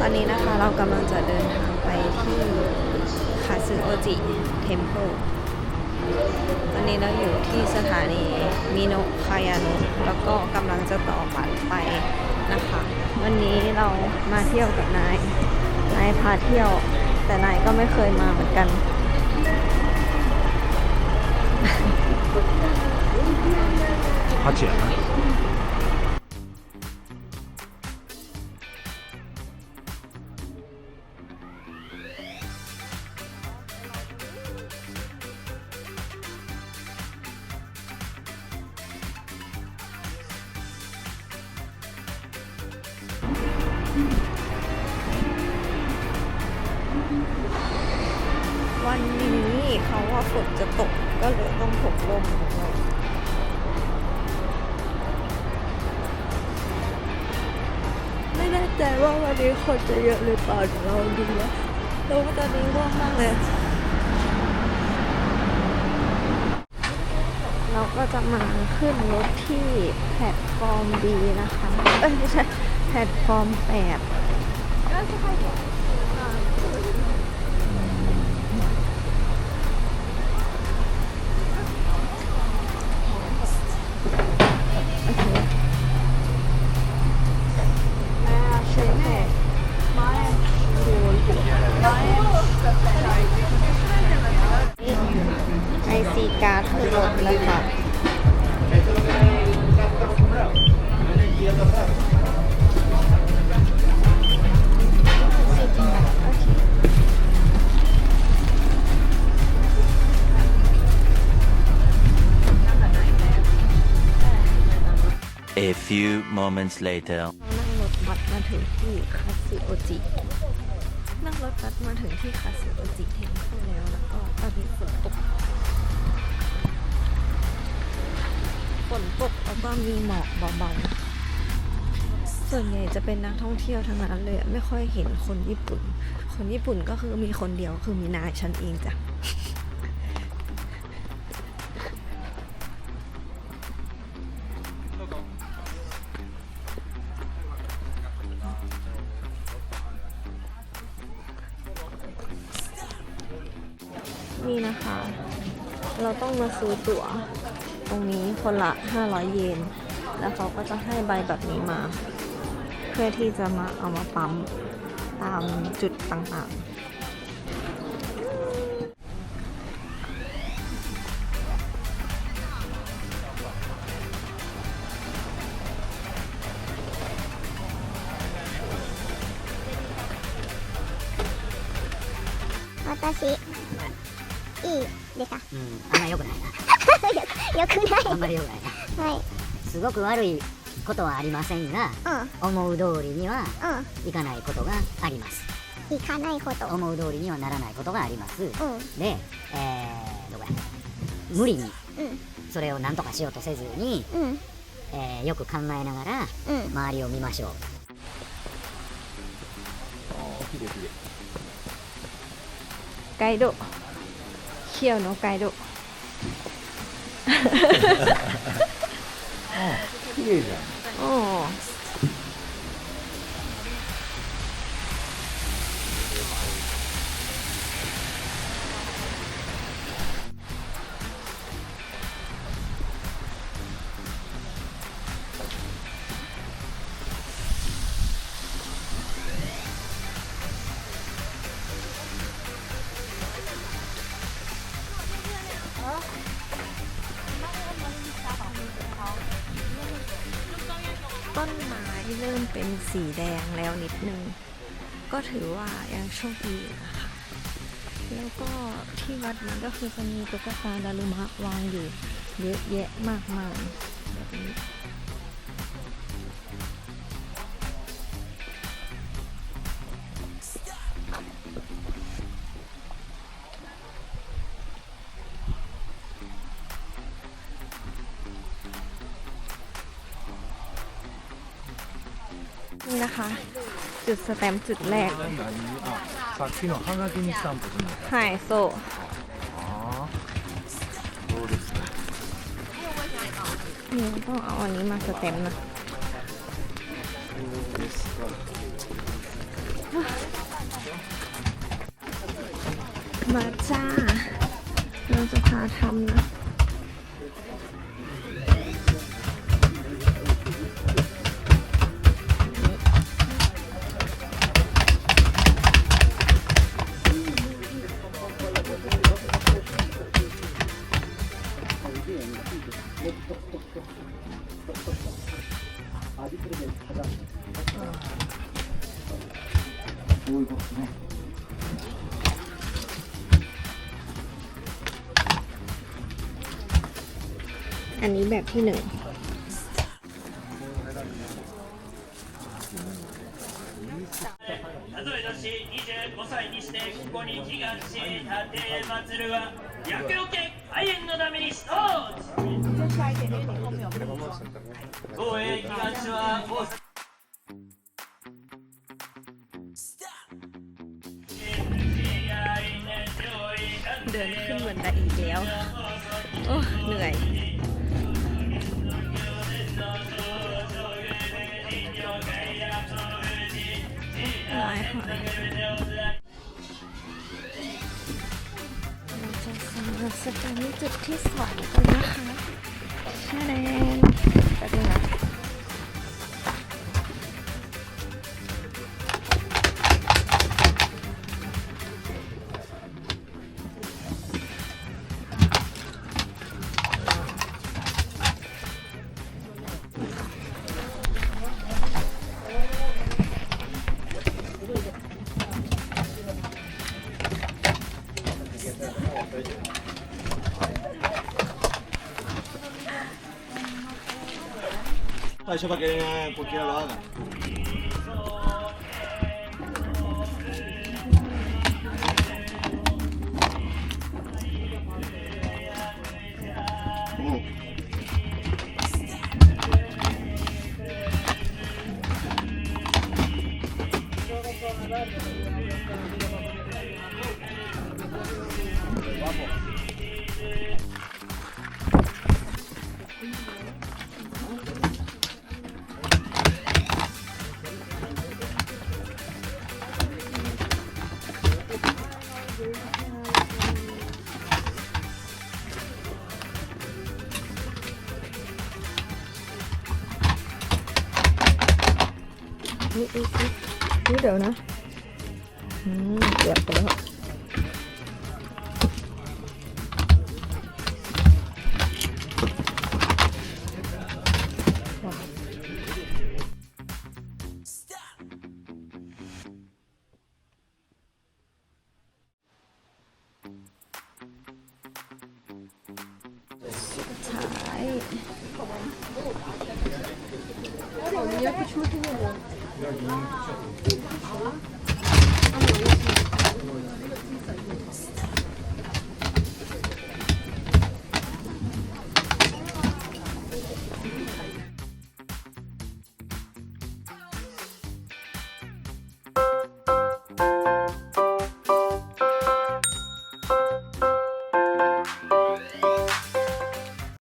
ตอนนี้นะคะเรากำลังจะเดินทางไปที่คาซึโอจิเทมเพลตอนนี้เราอยู่ที่สถานีมิโนคายานุแล้วก็กำลังจะต่อบัตรไปนะคะ วันนี้เรามาเที่ยวกับนาย นายพาเที่ยว แต่นายก็ไม่เคยมาเหมือนกัน พัชเชี วันนี้เขาว่าฝนจะตกก็เลยต้องถกลมไม่แน่ใจว่าวันนี้คนจะเยอะหรือเปล่าเดี๋ยวเราดูนะแต่ว่าตอนนี้ว่างมากเลย เราก็จะมาขึ้นรถที่แพลตฟอร์มดีนะคะ เอ้ยไม่ใช่แพลตฟอร์มแปด ซีการ์ดเลยค่ะ A few moments later. นั่งรถบัสมาถึงที่คาสึโอจิ นั่งรถบัสมาถึงที่คาสึโอจิเทมเพลแล้วแล้วก็ตอนนี้ฝนตก ฝนตกแล้วก็มีหมอกเบาๆ ส่วนใหญ่จะเป็นนักท่องเที่ยวทั้งนั้นเลย ไม่ค่อยเห็นคนญี่ปุ่น คนญี่ปุ่นก็คือมีคนเดียวคือมีนายฉันเองจ้ะนี่นะคะ เราต้องมาซื้อตั๋ว ตรงนี้คนละ 500 เยน แล้วเขาก็จะให้ใบแบบนี้มา เพื่อที่จะมาเอามาปั๊มตามจุดต่าง私いいですかうん、あんま良くないな。 よくない。あんまりよくないな、はい、すごく悪いことはありませんが、うん、思う通りにはいかないことがあります、うん、いかないこと。思う通りにはならないことがあります、うん、で、えー、どこや。無理にそれを何とかしようとせずに、えー、よく考えながら周りを見ましょう、ガイド、ヒヨのガイド。綺麗じゃん。โอ้ ต้นไม้เริ่มเป็นสีแดงแล้วนิดนึง ก็ถือว่ายังโชคดีนะคะ แล้วก็ที่วัดนี้ก็คือจะมีตุ๊กตาดารุมะวางอยู่เยอะแยะมากมายแบบนี้ นี่นะคะ จุดสแตมป์จุดแรก 何あ、さっきのハガキにスタンプするのか。 หายโซ ああ。そうですか。 นี่ต้องเอาอันนี้มาสแตมป์นะ そうですか。ท มาจ้า เราจะพาทำนะ อันนี้แบบที่หนึ่ง 数え年25歳にしてここに祈願し立て祭るは厄除け開演のために一つ เดินขึ้นเหมือนไดอีกแล้ว โอ้ เหนื่อย หลายค่ะเราจะสำรวจสถานีจุดที่สองกันนะคะ แช่แดงแป๊บนึ อุ๊ยอุ๊ยอุ๊ยอุ๊ยเดี๋ยวนะอืมเกือบไปแ Я почему-то не мог.